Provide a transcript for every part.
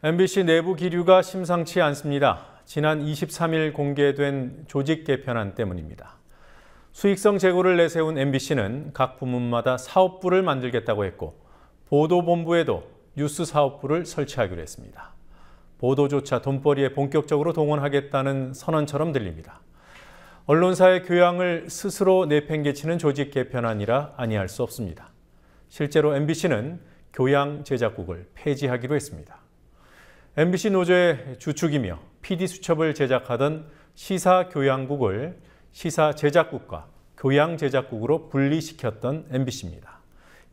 MBC 내부 기류가 심상치 않습니다. 지난 23일 공개된 조직 개편안 때문입니다. 수익성 재고를 내세운 MBC는 각 부문마다 사업부를 만들겠다고 했고 보도본부에도 뉴스 사업부를 설치하기로 했습니다. 보도조차 돈벌이에 본격적으로 동원하겠다는 선언처럼 들립니다. 언론사의 교양을 스스로 내팽개치는 조직 개편안이라 아니할 수 없습니다. 실제로 MBC는 교양 제작국을 폐지하기로 했습니다. MBC 노조의 주축이며 PD수첩을 제작하던 시사교양국을 시사제작국과 교양제작국으로 분리시켰던 MBC입니다.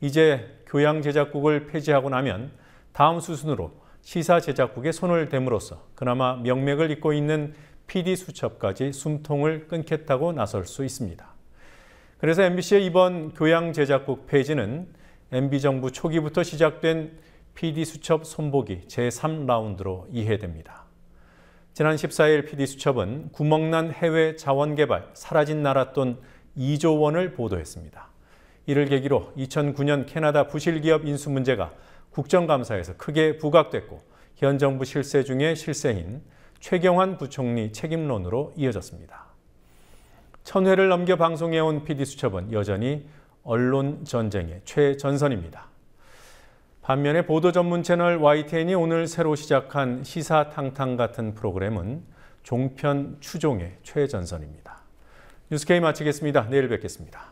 이제 교양제작국을 폐지하고 나면 다음 수순으로 시사제작국에 손을 댐으로써 그나마 명맥을 잇고 있는 PD수첩까지 숨통을 끊겠다고 나설 수 있습니다. 그래서 MBC의 이번 교양제작국 폐지는 MB정부 초기부터 시작된 PD수첩 손보기 제3라운드로 이해됩니다. 지난 14일 PD수첩은 구멍난 해외 자원개발 사라진 나라 돈 2조 원을 보도했습니다. 이를 계기로 2009년 캐나다 부실기업 인수 문제가 국정감사에서 크게 부각됐고 현 정부 실세 중의 실세인 최경환 부총리 책임론으로 이어졌습니다. 천회를 넘겨 방송해온 PD수첩은 여전히 언론 전쟁의 최전선입니다. 반면에 보도 전문 채널 YTN이 오늘 새로 시작한 시사탕탕 같은 프로그램은 종편 추종의 최전선입니다. 뉴스케이 마치겠습니다. 내일 뵙겠습니다.